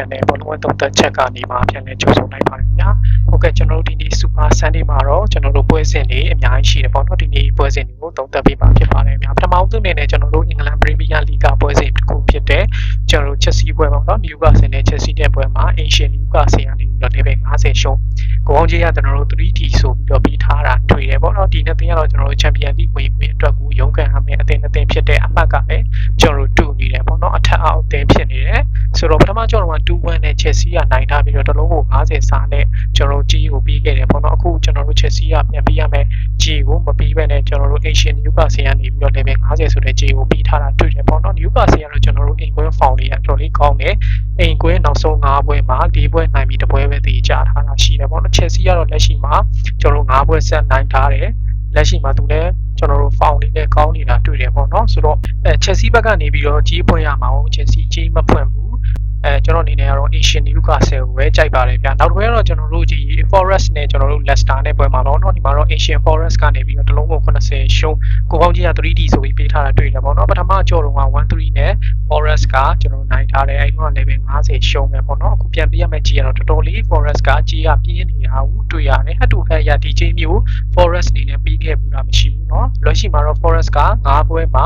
channel ဘောလုံးသုံးသက်ချက်ကနေမှပြန်လည်ကြိုဆိုလိုက်ပါတယ်ဗျာဟုတ်ကဲ့ကျွန်တော်တို့ဒီနေ့ Super Sunday မှာတော့ကျွန်တော်တို့ပွဲစဉ်တွေအများကြီးရှိတယ်ပေါ့နော်ဒီနေ့ပွဲစဉ်တွေကိုသုံးသပ်ပေးမှာဖြစ်ပါတယ်ဗျာပထမဆုံးအနေနဲ့ကျွန်တော်တို့အင်္ဂလန် Premier League ပွဲစဉ်တစ်ခုဖြစ်တဲ့ကျွန်တော်တို့ Chelsea ပွဲပေါ့နော် Newcastle နဲ့ Chelsea တဲ့ပွဲမှာ Asian Newcastle ကနေပြီးတော့ level 50ရှုံးကိုအောင်ကြီးကကျွန်တော်တို့ 3D ဆိုပြီးတော့ပြီးထားတာတွေ့တယ်ပေါ့နော်ဒီနှစ်သင်းကတော့ကျွန်တော်တို့ Champion League ဝင်ဝင်အတွက်ကိုရုန်းကန်ရမယ်အသင်းအသင်းဖြစ်တဲ့အမှတ်ကလည်းကျွန်တော်တို့ တယ်ဆိုတော့ပထမကျွန်တော်တို့က2-1နဲ့ Chelsea ကနိုင်ထားပြီးတော့တစ်လုံးကို50စာနဲ့ကျွန်တော်တို့ကြီးကိုပြီးခဲ့တယ်ပေါ့နော်အခုကျွန်တော်တို့ Chelsea ကပြန်ပြီးရမယ်ကြီးကိုမပြီးဘဲနဲ့ကျွန်တော်တို့ Asian Newcastle ကနေပြီးတော့ level 50ဆိုတဲ့ကြီးကိုပြီးထားတာတွေ့တယ်ပေါ့နော် Newcastle ကတော့ကျွန်တော်တို့အိမ်ကွင်းဖောင်လေးကတော်လေးကောင်းတယ်အိမ်ကွင်းနောက်ဆုံး5ပွဲမှာ4ပွဲနိုင်ပြီးတပွဲပဲတည်ကြထားတာရှိတယ်ပေါ့နော် Chelsea ကတော့လက်ရှိမှာကျွန်တော်တို့5ပွဲဆက်နိုင်ထားတယ်လက်ရှိမှာသူလည်းကျွန်တော်တို့ found လေးနဲ့ကောင်းနေတာတွေ့တယ်ပေါ့နော်ဆိုတော့အဲ Chelsea ဘက်ကနေပြီးတော့ကြီးဖွင့်ရမှာဟုတ် Chelsea ကြီးမဖွင့်ဘူး အဲကျွန်တော်အနေနဲ့ကတော့ Asian Newcastle ကိုပဲကြိုက်ပါတယ်ဗျာနောက်တစ်ပွဲကတော့ကျွန်တော်တို့ဒီ Forest နဲ့ကျွန်တော်တို့ Leicester နဲ့ပွဲမှာပေါ့နော်ဒီမှာတော့ Asian Forest ကနေပြီးတော့တလုံးကို80ရှုံးကိုပေါင်းကြီးက 3D ဆိုပြီးပေးထားတာတွေ့တယ်ပေါ့နော်ပထမကြော်တော့က13နဲ့ Forest ကကျွန်တော်နိုင်ထားတယ်အဲဒီတော့ level 50ရှုံးပဲပေါ့နော်အခုပြန်ပြရမယ့်ကြီးကတော့တော်တော်လေး Forest ကကြီးကပြင်းနေတာကိုတွေ့ရတယ်ဟတ်တူဟက်ရဒီချိန်မျိုး Forest အနေနဲ့ပြီးခဲ့ဘူးလားမရှိဘူးเนาะလက်ရှိမှာတော့ Forest က9ပွဲမှာ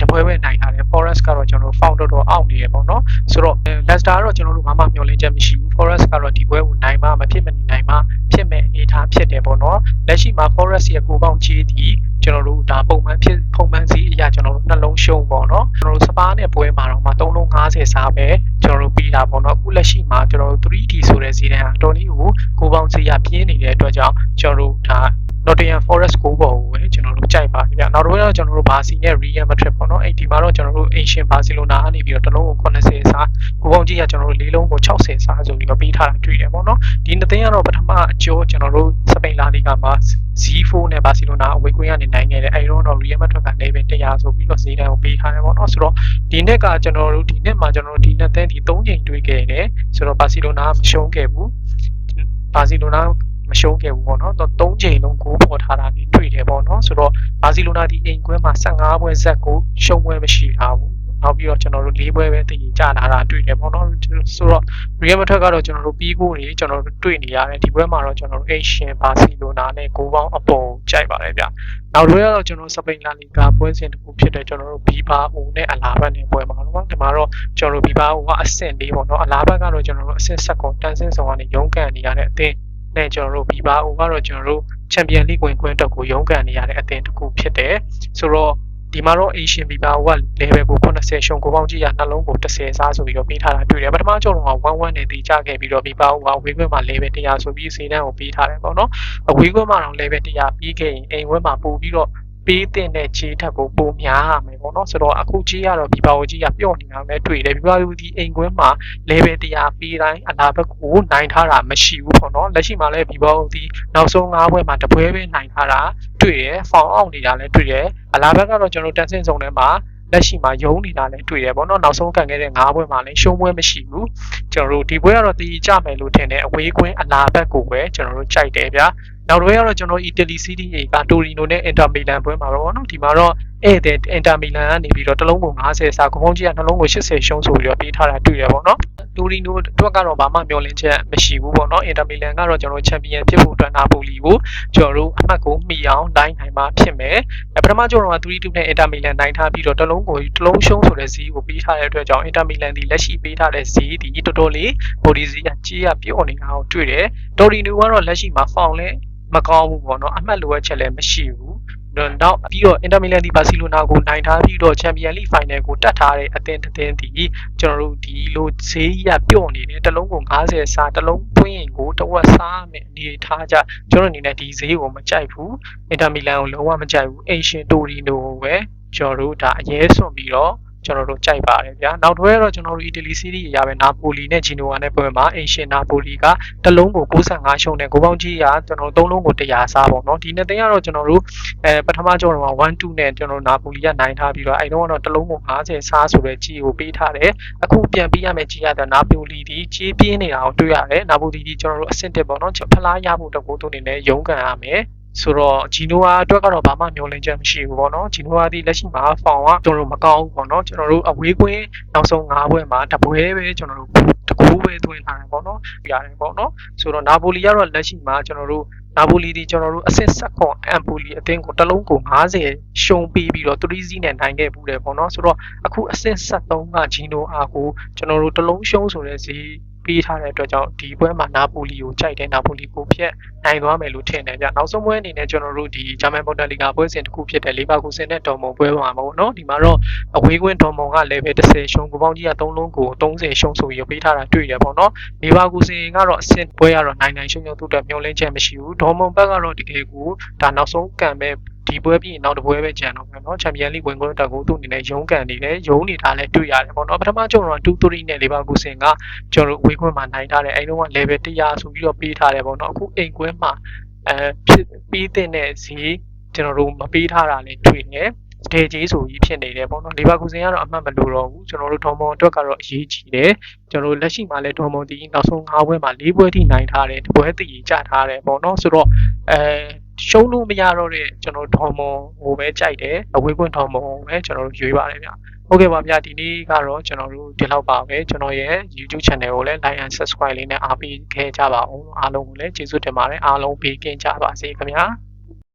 တပွဲပဲနိုင်ထားတယ် Forest ကတော့ကျွန်တော်တို့ found တော်တော်အောက်နေရပေါ့เนาะဆိုတော့ Leicester ကတော့ကျွန်တော်တို့ဘာမှမျှော်လင့်ချက်မရှိဘူး Forest ကတော့ဒီပွဲကိုနိုင်မှမဖြစ်မနေနိုင်မှဖြစ်မဲ့အနေအထားဖြစ်တယ်ပေါ့เนาะလက်ရှိမှာ Forest ရဲ့ကိုပေါင်းကြီးဒီကျွန်တော်တို့ဒါပုံမှန်ဖြစ်ပုံမှန်စီအရာကျွန်တော်တို့နှလုံးရှုံးပေါ့เนาะကျွန်တော်တို့စပါးနဲ့ပွဲမှာတော့မှ3လုံး50စားပဲကျွန်တော်တို့ပြီးတာပေါ့เนาะအခုလက်ရှိမှာကျွန်တော်တို့ 3D ဆိုတဲ့စီးတန်းဟာတော်လေးကိုကိုပေါင်းစီရပြင်းနေတဲ့အတွက်ကြောင့်ကျွန်တော်တို့ဒါ Nottingham Forest ကိုပေါ်ကိုပဲကျွန်တော်တို့ကြိုက်ပါဗျာနောက်တစ်ခါတော့ကျွန်တော်တို့ဘာစီနဲ့ Real Madrid ပေါ့နော်အဲ့ဒီမှာတော့ကျွန်တော်တို့ Asian Barcelona ကနေပြီးတော့တစ်လုံးကို80စားကိုပေါင်းကြီးကကျွန်တော်တို့၄လုံးကို60စားဆိုပြီးတော့ပြီးထားတာတွေ့တယ်ပေါ့နော်ဒီနှစ်သိန်းကတော့ပထမအကျော်ကျွန်တော်တို့စပိန်လာလီဂါမှာ Z4 နဲ့ Barcelona အဝေးကွင်းကနေနိုင်ခဲ့တယ်အဲ့တော့တော့ Real Madrid က level 100ဆိုပြီးတော့ဈေးတန်းကိုပေးထားတယ်ပေါ့နော်ဆိုတော့ဒီနှစ်ကကျွန်တော်တို့ဒီနှစ်မှာကျွန်တော်တို့ဒီနှစ်သိန်းဒီ3ချိန်တွေ့ခဲ့တယ်ဆိုတော့ Barcelona မရှုံးခဲ့ဘူး Barcelona မရှုံးခဲ့ဘူးပေါ့နော်တော့၃ချိန်လုံးဂိုးပေါ်ထားတာမျိုးတွေ့တယ်ပေါ့နော်ဆိုတော့ဘာစီလိုနာဒီအိမ်ကွင်းမှာ15ပွဲဇက်ကိုရှုံးပွဲမရှိထားဘူးနောက်ပြီးတော့ကျွန်တော်တို့၄ပွဲပဲတည်ကြလာတာတွေ့တယ်ပေါ့နော်ဆိုတော့ Real Madrid ကတော့ကျွန်တော်တို့ပြီးကိုတွေကျွန်တော်တို့တွေ့နေရတယ်ဒီပွဲမှာတော့ကျွန်တော်တို့ Asian Barcelona နဲ့ဂိုးပေါင်းအပေါ်ကြိုက်ပါတယ်ဗျနောက်တစ်ရက်တော့ကျွန်တော်စပိန်လာလီဂါပွဲစဉ်တစ်ခုဖြစ်တဲ့ကျွန်တော်တို့ဘီဘာအိုနဲ့အလာဘတ်နဲ့ပွဲမှာတော့ဒီမှာတော့ကျွန်တော်တို့ဘီဘာအိုကအဆင့်၄ပေါ့နော်အလာဘတ်ကတော့ကျွန်တော်တို့အဆင့်ဆက်ကုန်တန်းစင်းဆောင်ကနေရုန်းကန်နေရတဲ့အသင်း နဲ့ကျွန်တော်တို့ဘီဘာအိုကတော့ကျွန်တော်တို့ချန်ပီယံလိဂ်ဝင်ခွင့်တက်ကိုရုန်းကန်နေရတဲ့အသင်းတစ်ခုဖြစ်တယ်ဆိုတော့ဒီမှာတော့ Asian Viva က level ကို80ရှုံကိုပေါင်းကြည့်ရနှလုံးကို30စားဆိုပြီးတော့ပေးထားတာတွေ့တယ်ပထမကြော်တော့က11နဲ့တည်ကြခဲ့ပြီးတော့ Viva ကဝေးခွင့်မှာ level 100ဆိုပြီးဈေးတန်းကိုပေးထားတယ်ပေါ့နော်အဝေးခွင့်မှာတော့ level 100ပြီးခဲ့ရင်အိမ်ဝက်မှာပို့ပြီးတော့ ပေးတဲ့နဲ့ခြေထက်ကိုပုံများရမယ်ပေါ့နော်ဆိုတော့အခုကြီးကတော့ဒီပါဝကြီးကပြော့နေတာပဲတွေ့တယ်ဒီပါဝဒီအိမ်ကွင်းမှာ level 100ပေးတိုင်းအလားဘက်ကိုနိုင်ထားတာမရှိဘူးပေါ့နော်လက်ရှိမှာလည်းဒီပါဝဒီနောက်ဆုံး၅ပွဲမှာတပွဲပဲနိုင်ထားတာတွေ့တယ်ဖောင်အောင်နေတာလည်းတွေ့တယ်အလားဘက်ကတော့ကျွန်တော်တန်ဆင်းစုံထဲမှာလက်ရှိမှာယုံနေတာလည်းတွေ့တယ်ပေါ့နော်နောက်ဆုံးကန်ခဲ့တဲ့၅ပွဲမှာလည်းရှုံးပွဲမရှိဘူးကျွန်တော်တို့ဒီပွဲကတော့တီးကြမယ်လို့ထင်တယ်အဝေးကွင်းအလားဘက်ကိုပဲကျွန်တော်တို့ကြိုက်တယ်ဗျာ နောက်တစ်ပွဲကတော့ကျွန်တော်အီတလီစီးတီးကတိုရီနိုနဲ့အင်တာမီလန်ပွဲမှာပဲပေါ့နော်ဒီမှာတော့ဧည့်သည်အင်တာမီလန်ကနေပြီးတော့တစ်လုံးကို90စာကုန်းကြီးကနှလုံးကို80ရှုံးဆိုပြီးတော့ပေးထားတာတွေ့ရပါတော့တိုရီနိုအတွက်ကတော့ဘာမှမျှော်လင့်ချက်မရှိဘူးပေါ့နော်အင်တာမီလန်ကတော့ကျွန်တော်ချန်ပီယံဖြစ်ဖို့အတွက်နာပိုလီကိုကျွန်တော်တို့အမှတ်ကိုမှီအောင်နိုင်နိုင်မှာဖြစ်မယ်ပထမကျွန်တော်က3-2နဲ့အင်တာမီလန်နိုင်ထားပြီးတော့တစ်လုံးကိုတစ်လုံးရှုံးဆိုတဲ့ဇီးကိုပေးထားတဲ့အတွက်ကြောင့်အင်တာမီလန်ဒီလက်ရှိပေးထားတဲ့ဇီးဒီတော်တော်လေးဘော်ဒီဇီးကကြီးရပြော့နေတာကိုတွေ့တယ်တိုရီနိုကတော့လက်ရှိမှာဖောင်လဲ မကောင်းဘူးပေါ့နော်အမှတ်လိုအပ်ချက်လည်းမရှိဘူးနောက်ပြီးတော့ Inter Milan ဒီ Barcelona ကိုနိုင်ထားပြီးတော့ Champions League Final ကိုတက်ထားတဲ့အသင်းတစ်သင်းဒီကျွန်တော်တို့ဒီလိုဈေးရပြော့နေတယ်တစ်လုံးကို90စားတစ်လုံးပွင့်ရင်ကိုတဝက်စားမယ်အနေထားကြကျွန်တော်အနေနဲ့ဒီဈေးကိုမကြိုက်ဘူး Inter Milan ကိုလုံးဝမကြိုက်ဘူး Asian Torino ကိုပဲကျွန်တော်တို့ဒါအရေးစွန်ပြီးတော့ ကျွန်တော်တို့ကြိုက်ပါတယ်ဗျာနောက်တစ်ဝဲတော့ကျွန်တော်တို့အီတလီစီးရီးအရာပဲနာပိုလီနဲ့ဂျီနိုဝါနဲ့ပွဲမှာအင်ရှင်နာပိုလီကတစ်လုံးကို65ရှုံးနဲ့ကိုပေါင်းကြီးကကျွန်တော်တို့သုံးလုံးကို100စားပေါ့နော်ဒီနှစ်သိန်းကတော့ကျွန်တော်တို့အဲပထမကျော်တော့1 2နဲ့ကျွန်တော်နာပိုလီကနိုင်ထားပြီးတော့အဲတုန်းကတော့တစ်လုံးကို50စားဆိုတဲ့ကြီးကိုပေးထားတယ်အခုပြန်ပေးရမယ့်ကြီးရတဲ့နာပိုလီဒီကြီးပြင်းနေတာကိုတွေ့ရတယ်နာပိုလီဒီကျွန်တော်တို့အဆင့်တက်ပေါ့နော်ဖလားရဖို့တကူသူအနေနဲ့ရုန်းကန်ရမယ် ဆိုတော့ဂျီနိုဝါအတွက်ကတော့ဘာမှမျှော်လင့်ချက်မရှိဘူးပေါ့နော်ဂျီနိုဝါဒီလက်ရှိမှာဖောင်ကကျွန်တော်တို့မကောင်းဘူးပေါ့နော်ကျွန်တော်တို့အဝေးကွင်းနောက်ဆုံး၅ပွဲမှာတပွဲပဲကျွန်တော်တို့တကူ6ပဲသွင်းထားတယ်ပေါ့နော်ပြရတယ်ပေါ့နော်ဆိုတော့နာပိုလီကတော့လက်ရှိမှာကျွန်တော်တို့နာပိုလီဒီကျွန်တော်တို့အဆင့်ဆက်ခွန်အမ်ပိုလီအသင်းကိုတစ်လုံးကို90ရှုံးပြီးပြီးတော့3စီးနဲ့နိုင်ခဲ့ဘူးတယ်ပေါ့နော်ဆိုတော့အခုအဆင့်73ကဂျီနိုအာကိုကျွန်တော်တို့တစ်လုံးရှုံးဆိုတဲ့ဈေး ပေးထားတဲ့အတွက်ကြောင့်ဒီပွဲမှာနာပိုလီကိုကြိုက်တယ်နာပိုလီကိုဖျက်နိုင်သွားမယ်လို့ထင်တယ်ဗျနောက်ဆုံးပွဲအနေနဲ့ကျွန်တော်တို့ဒီဂျာမန်ဘွန်ဒလီဂါပွဲစဉ်တစ်ခုဖြစ်တဲ့လီဗာပူးဆင်နဲ့ဒေါ်မွန်ပွဲမှာပေါ့နော်ဒီမှာတော့အဝေးကွင်းဒေါ်မွန်ကလည်းပဲ30ရှုံးကိုပေါင်းကြီးက3လုံးကို30ရှုံးဆိုပြီးပေးထားတာတွေ့ရပေါ့နော်လီဗာပူးဆင်ကတော့အဆင့်ပွဲကတော့နိုင်နိုင်ရှုံးရှုံးသူ့အတွက်မျောလင်းချက်မရှိဘူးဒေါ်မွန်ဘက်ကတော့တကယ်ကိုဒါနောက်ဆုံးကံပဲ ဒီပွဲပြီးနောက်တစ်ပွဲပဲကျန်တော့မယ်နော်ချန်ပီယံလိဝင်ခွင့်တက်ကိုသူ့အနေနဲ့ရုံးကန်နေတယ်ရုံးနေတာလည်းတွေ့ရတယ်ပေါ့နော်ပထမကျွန်တော်2 3နဲ့လေးပါကူစင်ကကျွန်တော်ဝေးခွင့်မှာနိုင်ထားတယ်အဲဒီတော့ level 100ဆိုပြီးတော့ပေးထားတယ်ပေါ့နော်အခုအိမ်ကွင်းမှာအဲပြီးတဲ့နဲ့ဈေးကျွန်တော်တို့မပေးထားတာလည်းတွေ့နေဒေဂျီဆိုကြီးဖြစ်နေတယ်ပေါ့နော်လီဗာကူဆင်ကတော့အမှတ်မလိုတော့ဘူးကျွန်တော်တို့ဒေါ်မွန်အတွက်ကတော့အရေးကြီးတယ်ကျွန်တော်တို့လက်ရှိမှာလည်းဒေါ်မွန်တီနောက်ဆုံး၅ပွဲမှာ၄ပွဲထိနိုင်ထားတယ်တပွဲတည်ကြထားတယ်ပေါ့နော်ဆိုတော့အဲ ရှုံးလို့မရတော့တဲ့ကျွန်တော်ဒေါ်မွန်ဟိုပဲကြိုက်တယ်အဝေးကွန်းဒေါ်မွန်ပဲကျွန်တော်တို့ရွေးပါတယ်ဗျဟုတ်ကဲ့ပါဗျဒီနေ့ကတော့ကျွန်တော်တို့ဒီလောက်ပါပဲကျွန်တော်ရဲ့ YouTube channel ကိုလည်း like and subscribe လေးနဲ့အားပေးခဲ့ကြပါအောင်အားလုံးကိုလည်းကျေးဇူးတင်ပါတယ်အားလုံးပေးကင်းကြပါစေခင်ဗျာ